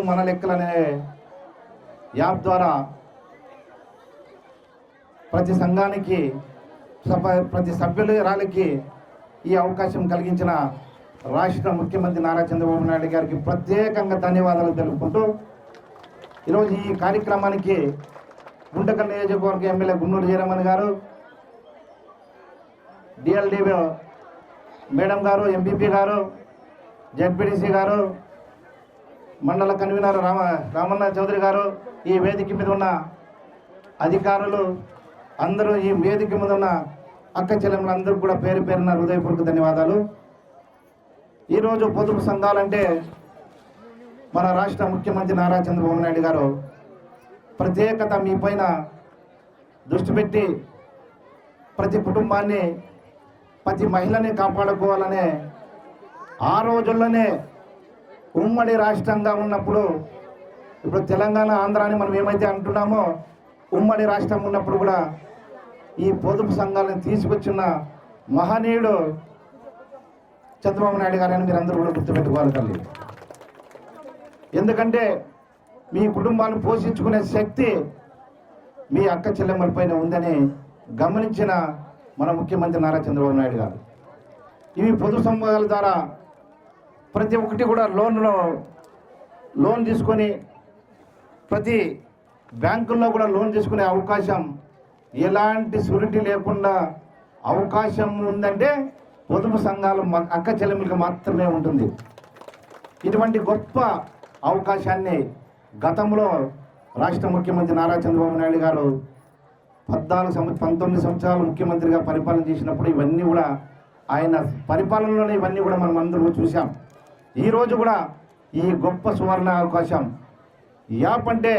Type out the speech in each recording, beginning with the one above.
Vote మన లెక్కలు అనే యాప్ ద్వారా ప్రతి సంఘానికి సభ- ప్రతి సభ్యులకి ఈ అవకాశం కలిగించిన రాష్ట్ర ముఖ్యమంత్రి నారా చంద్రబాబు నాయుడు గారికి ప్రత్యేకంగా ధన్యవాదాలు తెలుపుకుంటూ ఈరోజు ఈ కార్యక్రమానికి గుంటకల్ నియోజకవర్గ ఎమ్మెల్యే గున్నూరు జయరమణ్ గారు డిఎల్డి మేడం గారు ఎంపీపీ గారు జెడ్పీటీసీ గారు మండల కన్వీనర్ రామ రామన్న చౌదరి గారు ఈ వేదిక మీద ఉన్న అధికారులు అందరూ ఈ వేదిక మీద ఉన్న అక్క చెల్లెములందరూ కూడా పేరు పేరున హృదయపూర్వక ధన్యవాదాలు. ఈరోజు పొదుపు సంఘాలంటే మన రాష్ట్ర ముఖ్యమంత్రి నారా చంద్రబాబు నాయుడు గారు ప్రత్యేకత మీ పైన దృష్టి పెట్టి ప్రతి కుటుంబాన్ని ప్రతి మహిళని కాపాడుకోవాలనే ఆ రోజుల్లోనే ఉమ్మడి రాష్ట్రంగా ఉన్నప్పుడు ఇప్పుడు తెలంగాణ ఆంధ్రాని మనం ఏమైతే అంటున్నామో ఉమ్మడి రాష్ట్రం ఉన్నప్పుడు కూడా ఈ పొదుపు సంఘాలను తీసుకొచ్చిన మహనీయుడు చంద్రబాబు నాయుడు గారని మీరు అందరూ కూడా గుర్తుపెట్టుకోవాలి తల్లి. ఎందుకంటే మీ కుటుంబాలను పోషించుకునే శక్తి మీ అక్క చెల్లెమ్మల పైన ఉందని గమనించిన మన ముఖ్యమంత్రి నారా చంద్రబాబు నాయుడు గారు. ఇవి పొదుపు సంఘాల ద్వారా ప్రతి ఒక్కటి కూడా లోన్లో లోన్ తీసుకొని ప్రతి బ్యాంకుల్లో కూడా లోన్ తీసుకునే అవకాశం ఎలాంటి సూరిటీ లేకుండా అవకాశం ఉందంటే పొదుపు సంఘాలు మ- అక్క చెల్లెములకు మాత్రమే ఉంటుంది. ఇటువంటి గొప్ప అవకాశాన్ని గతంలో రాష్ట్ర ముఖ్యమంత్రి నారా చంద్రబాబు నాయుడు గారు పద్నాలుగు సంవ పంతొమ్మిది సంవత్సరాలు ముఖ్యమంత్రిగా పరిపాలన చేసినప్పుడు ఇవన్నీ కూడా ఆయన పరిపాలనలోనే ఇవన్నీ కూడా మనం అందరూ చూసాం ఈరోజు కూడా ఈ గొప్ప సువర్ణ అవకాశం యాప్ అంటే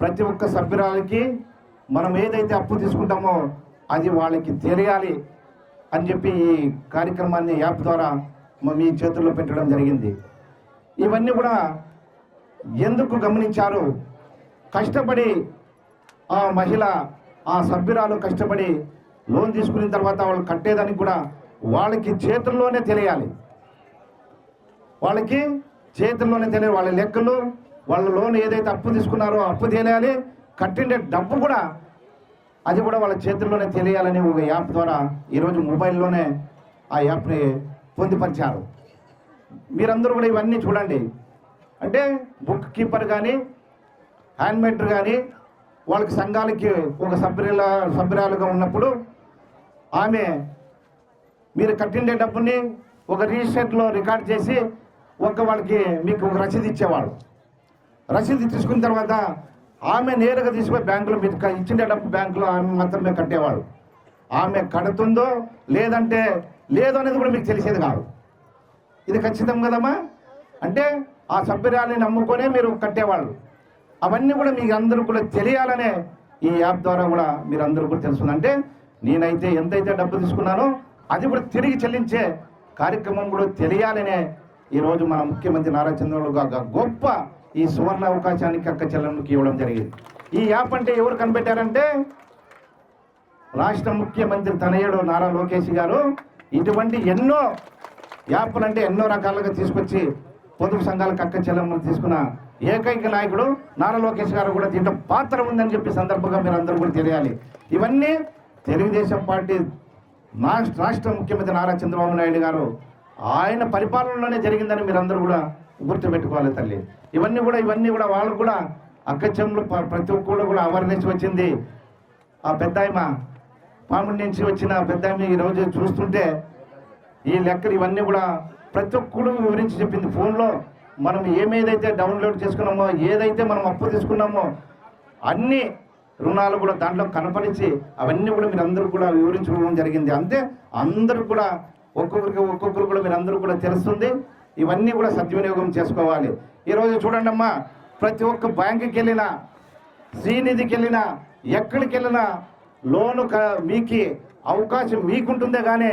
ప్రతి ఒక్క సభ్యురాలకి మనం ఏదైతే అప్పు తీసుకుంటామో అది వాళ్ళకి తెలియాలి అని చెప్పి ఈ కార్యక్రమాన్ని యాప్ ద్వారా మీ చేతుల్లో పెట్టడం జరిగింది. ఇవన్నీ కూడా ఎందుకు గమనించారు? కష్టపడి ఆ మహిళ ఆ సభ్యురాలు కష్టపడి లోన్ తీసుకున్న తర్వాత వాళ్ళు కట్టేదానికి కూడా వాళ్ళకి చేతుల్లోనే తెలియాలి. వాళ్ళకి చేతుల్లోనే తెలియదు వాళ్ళ లెక్కలు వాళ్ళ లోన్ ఏదైతే అప్పు తీసుకున్నారో అప్పు తెలియాలి. కట్టిండే డబ్బు కూడా అది కూడా వాళ్ళ చేతుల్లోనే తెలియాలని ఒక యాప్ ద్వారా ఈరోజు మొబైల్లోనే ఆ యాప్ని పొందుపరిచారు. మీరందరూ కూడా ఇవన్నీ చూడండి. అంటే బుక్ కీపర్ కానీ హ్యాండ్మేటర్ కానీ వాళ్ళకి సంఘాలకి ఒక సభ్యుల సభ్యురాలుగా ఉన్నప్పుడు ఆమె మీరు కట్టిండే డబ్బుని ఒక రిజిస్టర్లో రికార్డ్ చేసి ఒక వాళ్ళకి మీకు ఒక రసీదు ఇచ్చేవాడు. రసీదు తీసుకున్న తర్వాత ఆమె నేరుగా తీసుకుపోయి బ్యాంకులో మీరు ఇచ్చిన డబ్బు బ్యాంకులో ఆమె మాత్రమే కట్టేవాడు. ఆమె కడుతుందో లేదంటే లేదో అనేది కూడా మీకు తెలిసేది కాదు. ఇది ఖచ్చితం కదమ్మా? అంటే ఆ సభ్యురాలని నమ్ముకొనే మీరు కట్టేవాళ్ళు. అవన్నీ కూడా మీకు అందరూ కూడా తెలియాలనే ఈ యాప్ ద్వారా కూడా మీరు అందరూ కూడా తెలుస్తుంది. అంటే నేనైతే ఎంతైతే డబ్బు తీసుకున్నానో అది కూడా తిరిగి చెల్లించే కార్యక్రమం కూడా తెలియాలనే ఈరోజు మన ముఖ్యమంత్రి నారా చంద్రబాబు గారు గొప్ప ఈ సువర్ణ అవకాశానికి అక్క చెల్లెమ్మకి ఇవ్వడం జరిగింది. ఈ యాప్ అంటే ఎవరు కనిపెట్టారంటే రాష్ట్ర ముఖ్యమంత్రి తనయుడు నారా లోకేష్ గారు. ఇటువంటి ఎన్నో యాప్లు అంటే ఎన్నో రకాలుగా తీసుకొచ్చి పొదుపు సంఘాలకు అక్క చెల్లెమ్మలు తీసుకున్న ఏకైక నాయకుడు నారా లోకేష్ గారు కూడా దీంట్లో పాత్ర ఉందని చెప్పి సందర్భంగా మీరు అందరూ కూడా తెలియాలి. ఇవన్నీ తెలుగుదేశం పార్టీ రాష్ట్ర ముఖ్యమంత్రి నారా చంద్రబాబు నాయుడు గారు ఆయన పరిపాలనలోనే జరిగిందని మీరు అందరూ కూడా గుర్తుపెట్టుకోవాలి తల్లి. ఇవన్నీ కూడా ఇవన్నీ కూడా వాళ్ళకు కూడా అక్కచెమ్మలు ప్రతి ఒక్కళ్ళు కూడా అవేర్నెస్ వచ్చింది. ఆ పెద్దాయమ పాముడి నుంచి వచ్చిన పెద్దాయమ ఈ చూస్తుంటే ఈ లెక్కలు ఇవన్నీ కూడా ప్రతి ఒక్కరు వివరించి చెప్పింది. ఫోన్లో మనం ఏమేదైతే డౌన్లోడ్ చేసుకున్నామో ఏదైతే మనం అప్పు తీసుకున్నామో అన్ని రుణాలు కూడా దాంట్లో కనపరిచి అవన్నీ కూడా మీరు అందరూ కూడా వివరించుకోవడం జరిగింది. అంతే అందరూ కూడా ఒక్కొక్కరికి ఒక్కొక్కరు కూడా మీరు అందరూ కూడా తెలుస్తుంది. ఇవన్నీ కూడా సద్వినియోగం చేసుకోవాలి. ఈరోజు చూడండి అమ్మా ప్రతి ఒక్క బ్యాంకుకి వెళ్ళినా శ్రీనిధికి వెళ్ళినా ఎక్కడికి వెళ్ళినా లోను మీకు అవకాశం మీకుంటుందే కానీ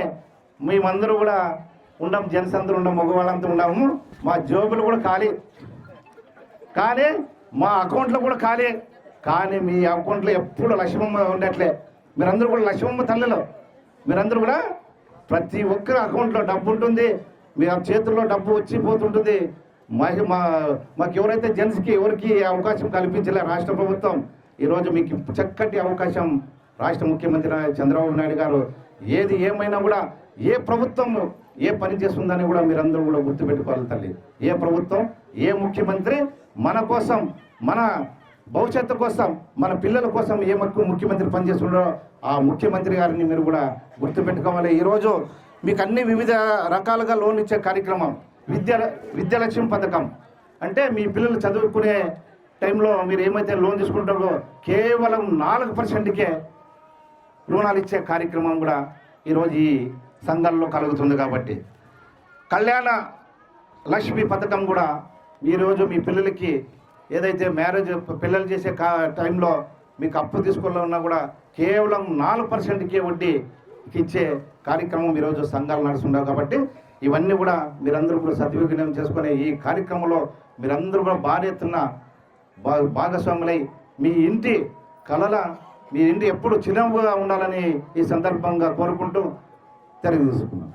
మేమందరూ కూడా ఉండం జెంట్స్ అందరూ ఉండం మగవాళ్ళంతా ఉండము. మా జోబులు కూడా ఖాళీ. కానీ మా అకౌంట్లో కూడా ఖాళీ. కానీ మీ అకౌంట్లో ఎప్పుడు లక్ష్మమ్మ ఉండట్లే. మీరందరూ కూడా లక్ష్మమ్మ తల్లిలో. మీరందరూ కూడా ప్రతి ఒక్కరి అకౌంట్లో డబ్బు ఉంటుంది మీ చేతుల్లో డబ్బు వచ్చి పోతుంటుంది. మా- మా మాకు ఎవరైతే జెంట్స్కి ఎవరికి అవకాశం కల్పించలే రాష్ట్ర ప్రభుత్వం ఈరోజు మీకు చక్కటి అవకాశం రాష్ట్ర ముఖ్యమంత్రి చంద్రబాబు నాయుడు గారు. ఏది ఏమైనా కూడా ఏ ప్రభుత్వం ఏ పని చేస్తుందని కూడా మీరందరూ కూడా గుర్తుపెట్టుకోవాలి తల్లి. ఏ ప్రభుత్వం ఏ ముఖ్యమంత్రి మన కోసం మన భవిష్యత్తు కోసం మన పిల్లల కోసం ఏ మక్కు ముఖ్యమంత్రి పనిచేస్తున్నారో ఆ ముఖ్యమంత్రి గారిని మీరు కూడా గుర్తుపెట్టుకోవాలి. ఈరోజు మీకు అన్ని వివిధ రకాలుగా లోన్ ఇచ్చే కార్యక్రమం విద్య విద్యాలక్ష్మి పథకం. అంటే మీ పిల్లలు చదువుకునే టైంలో మీరు ఏమైతే లోన్ తీసుకుంటారో కేవలం నాలుగు పర్సెంట్కే రుణాలు ఇచ్చే కార్యక్రమం కూడా ఈరోజు ఈ సంఘాల్లో కలుగుతుంది కాబట్టి. కళ్యాణ లక్ష్మి పథకం కూడా ఈరోజు మీ పిల్లలకి ఏదైతే మ్యారేజ్ పిల్లలు చేసే కా టైంలో మీకు అప్పు తీసుకోవాలన్నా కూడా కేవలం నాలుగు పర్సెంట్కే వడ్డీ ఇచ్చే కార్యక్రమం ఈరోజు సంఘాలు నడుస్తుండవు కాబట్టి ఇవన్నీ కూడా మీరందరూ కూడా సద్వినియోగం చేసుకునే ఈ కార్యక్రమంలో మీరందరూ కూడా భారీ ఎత్తున భాగస్వాములై మీ ఇంటి కళల మీ ఇంటి ఎప్పుడు చిరునవ్వుగా ఉండాలని ఈ సందర్భంగా కోరుకుంటూ తెలియజేసుకున్నాను